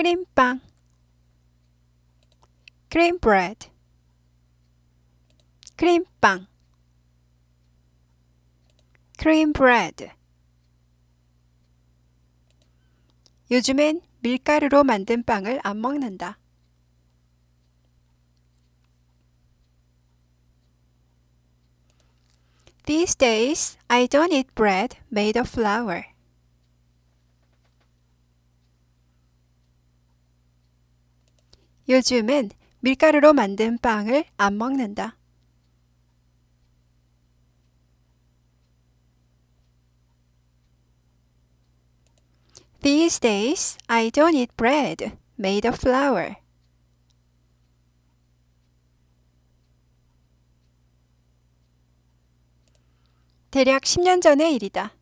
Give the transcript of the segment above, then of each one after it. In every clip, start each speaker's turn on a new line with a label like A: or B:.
A: 크림빵 bread 크림빵 bread 요즘엔 밀가루로 만든 빵을 안 먹는다. These days, I don't eat bread made of flour. 요즘은 밀가루로 만든 빵을 안 먹는다. These days, I don't eat bread made of flour. 대략 10년 전의 일이다.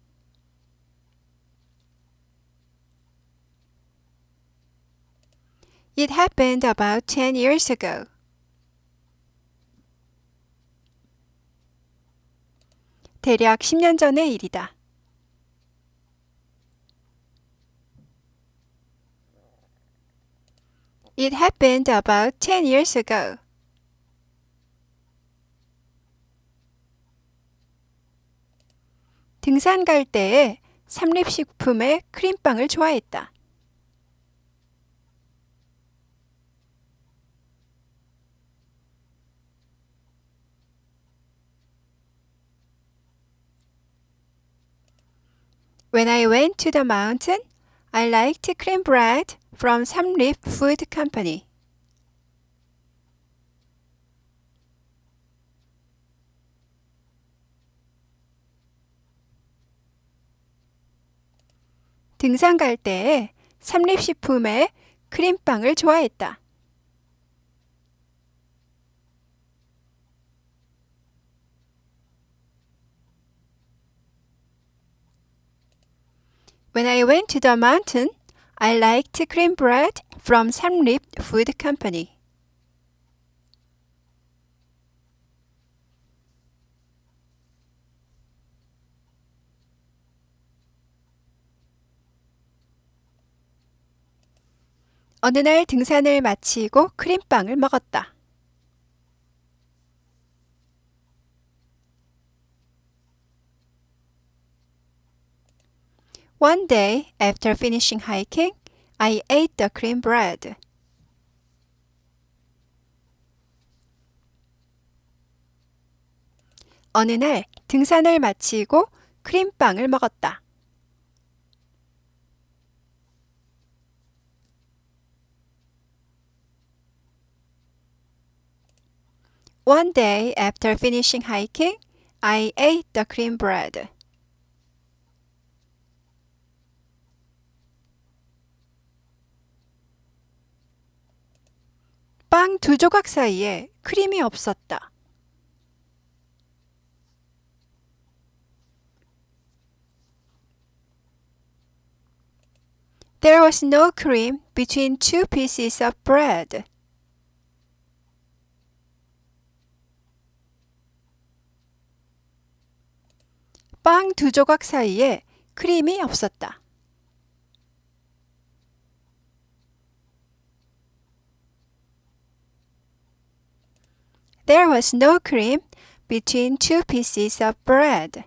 A: It happened about 10 years ago. 대략 10년 전의 일이다. It happened about 10 years ago. 등산 갈 때에 삼립식품의 크림빵을 좋아했다. When I went to the mountain, I liked cream bread from 삼립 Food Company. 등산 갈 때에 삼립식품의 크림빵을 좋아했다. When I went to the mountain, I liked cream bread from 삼립 Food Company. 어느 날 등산을 마치고 크림빵을 먹었다. One day, after finishing hiking, I ate the cream bread. 어느 날 등산을 마치고 크림빵을 먹었다. One day after finishing hiking, I ate the cream bread. 빵 두 조각 사이에 크림이 없었다. There was no cream between two pieces of bread. 빵 두 조각 사이에 크림이 없었다. There was no cream between two pieces of bread.